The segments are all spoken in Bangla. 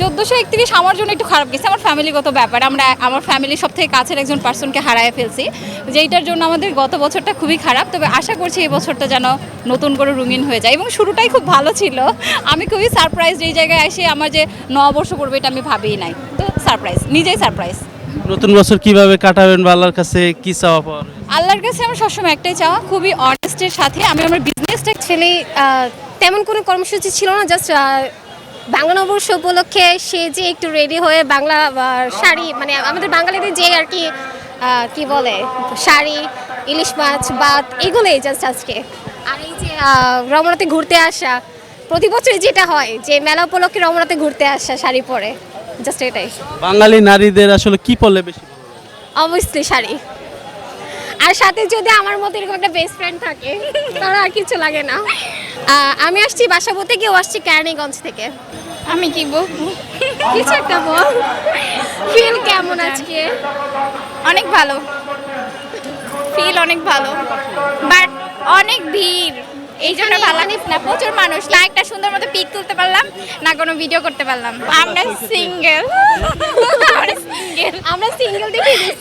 চোদ্দোশো একত্রিশ আমার জন্য একটু খারাপ গেছে আমার ফ্যামিলিগত ব্যাপার। আমরা আমার ফ্যামিলির সব থেকে কাছের একজন পার্সনকে হারায় ফেলছি যেইটার জন্য আমাদের গত বছরটা খুবই খারাপ। তবে আশা করছি এই বছরটা যেন নতুন করে রঙিন হয়ে যায়। এবং শুরুটাই খুব ভালো ছিল। আমি খুবই সারপ্রাইজ এই জায়গায় এসে আমার যে নববর্ষ পড়বে এটা আমি ভাবিই নাই। তো সারপ্রাইজ নিজেই সারপ্রাইজ নতুন বছর কীভাবে কাটাবেন বা আল্লাহর কাছে কি চাওয়া পাওয়ার আল্লাহর কাছে আমার সবসময় একটাই চাওয়া খুবই অনেস্টের সাথে। আমি আমার বিজনেসটা অ্যাকচুয়ালি তেমন কোনো কর্মসূচি ছিল না জাস্ট বাংলা নববর্ষ উপলক্ষে সে যে একটু রেডি হয়ে বাংলা শাড়ি মানে আমাদের বাঙালিদের যে আর কি কি বলে শাড়ি ইলিশ মাছ বাত এগুলোই জাস্ট আজকে। আর এই যে রমনাতে ঘুরতে আসা প্রতি বছরই যেটা হয় যে মেলা উপলক্ষে রমনাতে ঘুরতে আসা শাড়ি পরে জাস্ট এটাই। বাঙালি নারীদের আসলে কি পড়লে বেশি অবশ্যই শাড়ি। আর সাথে যদি আমার মতো এরকম একটা বেস্ট ফ্রেন্ড থাকে তাহলে আর কিছু লাগে না। আমি আসছি বাসাবো থেকে ও আসছি কেরানীগঞ্জ থেকে। আমি কি বলব কিছু একটা বল। ফিল কেমন আজকে? অনেক ভালো। ফিল অনেক ভালো। বাট অনেক ভিড়। এই জন্য ভালো লাগে না। প্রচুর মানুষ। না একটা সুন্দর মতো পিক তুলতে পারলাম না কোনো ভিডিও করতে পারলাম। আমরা সিঙ্গেল আমরা সিঙ্গেল আমরা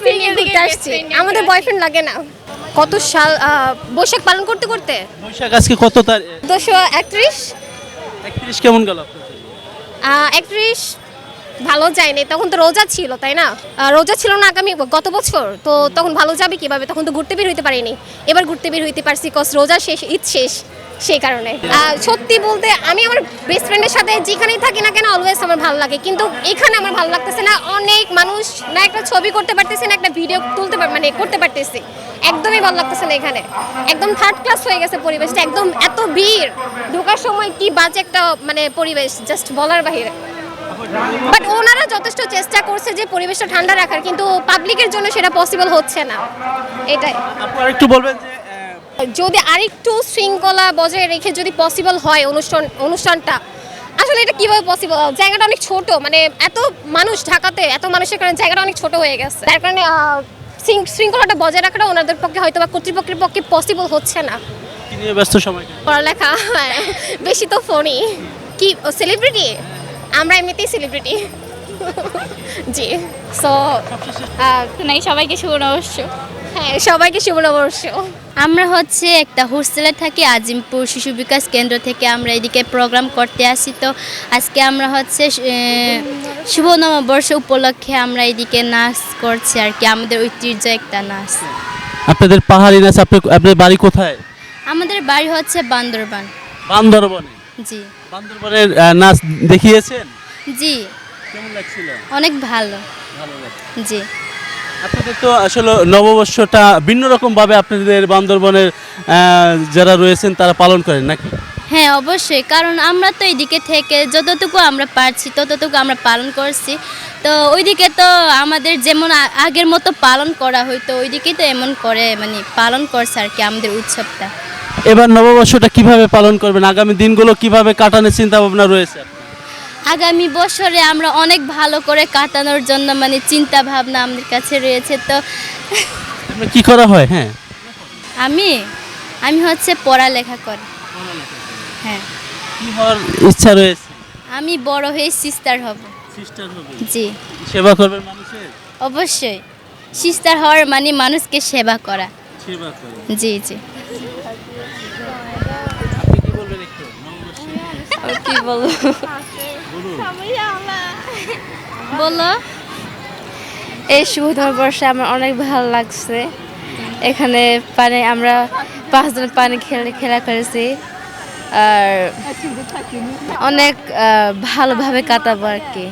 সিঙ্গেল থেকে আসছি। আমাদের বয়ফ্রেন্ড লাগে না। কত সাল বৈশাখ পালন করতে করতে? বৈশাখ আজকে কত তারিখ? দুশো একত্রিশ। একত্রিশ কেমন গেল? আপনার একত্রিশ ভালো যায়নি, তখন তো রোজা ছিল, তাই না? রোজা ছিল না আগামী গত বছর, তো তখন ভালো যাবে কীভাবে? তখন তো ঘুরতে বের হইতে পারিনি। এবার ঘুরতে বের হইতে পারছি কস রোজা শেষ, ঈদ শেষ, সেই কারণে। সত্যি বলতে, আমি আমার বেস্ট ফ্রেন্ডের সাথে যেখানেই থাকি না কেন অলওয়েজ আমার ভালো লাগে। কিন্তু এখানে আমার ভালো লাগতেছে না, অনেক মানুষ না একটা ছবি করতে পারতেছে, না একটা ভিডিও তুলতে মানে করতে পারতেছি। একদমই ভালো লাগতেছে না এখানে। একদম থার্ড ক্লাস হয়ে গেছে পরিবেশটা, একদম এত ভিড়। ঢোকার সময় কি বাজে একটা মানে পরিবেশ জাস্ট বলার বাহিরে। বাট ওনারা যথেষ্ট চেষ্টা করছে যে পরিবেশটা ঠান্ডা রাখার কিন্তু পাবলিকের জন্য সেটা পসিবল হচ্ছে না। এটাই। আপনারা একটু বলবেন যে যদি আরেকটু শৃঙ্খলা বজায় রেখে যদি পসিবল হয় অনুষ্ঠান অনুষ্ঠানটা আসলে এটা কীভাবে পসিবল জায়গাটা অনেক ছোট মানে এত মানুষ ঢাকাতে এত মানুষের কারণে জায়গাটা অনেক ছোট হয়ে গেছে। তার কারণে শৃঙ্খলাটা বজায় রাখাটা ওনাদের পক্ষে হয়তো বা কর্তৃপক্ষের পক্ষে পসিবল হচ্ছে না। ব্যস্ত সময় পড়ালেখা হ্যাঁ, বেশি তো ফোনই কি সেলিব্রিটি আমরা এমনিতেই সেলিব্রিটি জি সো নাই সবাইকে শুভ নববর্ষ। হ্যাঁ সবাইকে শুভ নববর্ষ। আমরা হচ্ছে একটা হোস্টেলে থাকি আজিমপুর শিশু বিকাশ কেন্দ্র থেকে আমরা এদিকে প্রোগ্রাম করতে আসি। তো আজকে আমরা হচ্ছে শুভ নববর্ষ উপলক্ষে আমরা এদিকে নাচ করছি আর কি আমাদের ঐতিহ্য একটা নাচ। আপনাদের পাহাড়ি নাচ আপনার আপনার বাড়ি কোথায়? আমাদের বাড়ি হচ্ছে বান্দরবান। বান্দরবনে। জি। বান্দরবানের নাচ দেখিয়েছেন? জি। কেমন লাগছিল? অনেক ভালো। ভালো লাগছে। জি। আপনাদের তো আসলে নববর্ষটা ভিন্ন রকম ভাবে আপনাদের বান্দরবনের যারা রয়েছেন তারা পালন করেন নাকি? হ্যাঁ অবশ্যই। কারণ আমরা তো এদিকে থেকে যতটুকু আমরা পারছি ততটুকু আমরা পালন করছি। তো ওইদিকে তো আমাদের যেমন আগের মতো পালন করা হইতো ওইদিকে তো এমন করে মানে পালন করছে আর কি আমাদের উৎসবটা। এবার নববর্ষটা কীভাবে পালন করবেন? আগামী দিনগুলো কীভাবে কাটানোর চিন্তা ভাবনা রয়েছে আগামী বছরে আমরা অনেক ভালো করে কাটানোর জন্য মানে চিন্তা ভাবনা আমাদের কাছে রয়েছে তো কি করা হয়? হ্যাঁ। আমি? আমি হচ্ছে পড়ালেখা করি। হ্যাঁ। কি হওয়ার ইচ্ছা রয়েছে? আমি বড় হয়ে সিস্টার হব। সিস্টার হবে। জি। সেবা করবেন মানুষের? অবশ্যই। সিস্টার হওয়ার মানে মানুষকে সেবা করা। সেবা করবেন জি জি। আপনি কি বলবেন একটু? কি বলব? বলো। এই শুভ নববর্ষে আমার অনেক ভালো লাগছে। এখানে পানি আমরা পাঁচজন পানি খেলে খেলা করেছি। আর অনেক ভালোভাবে কাটাবো আর কি।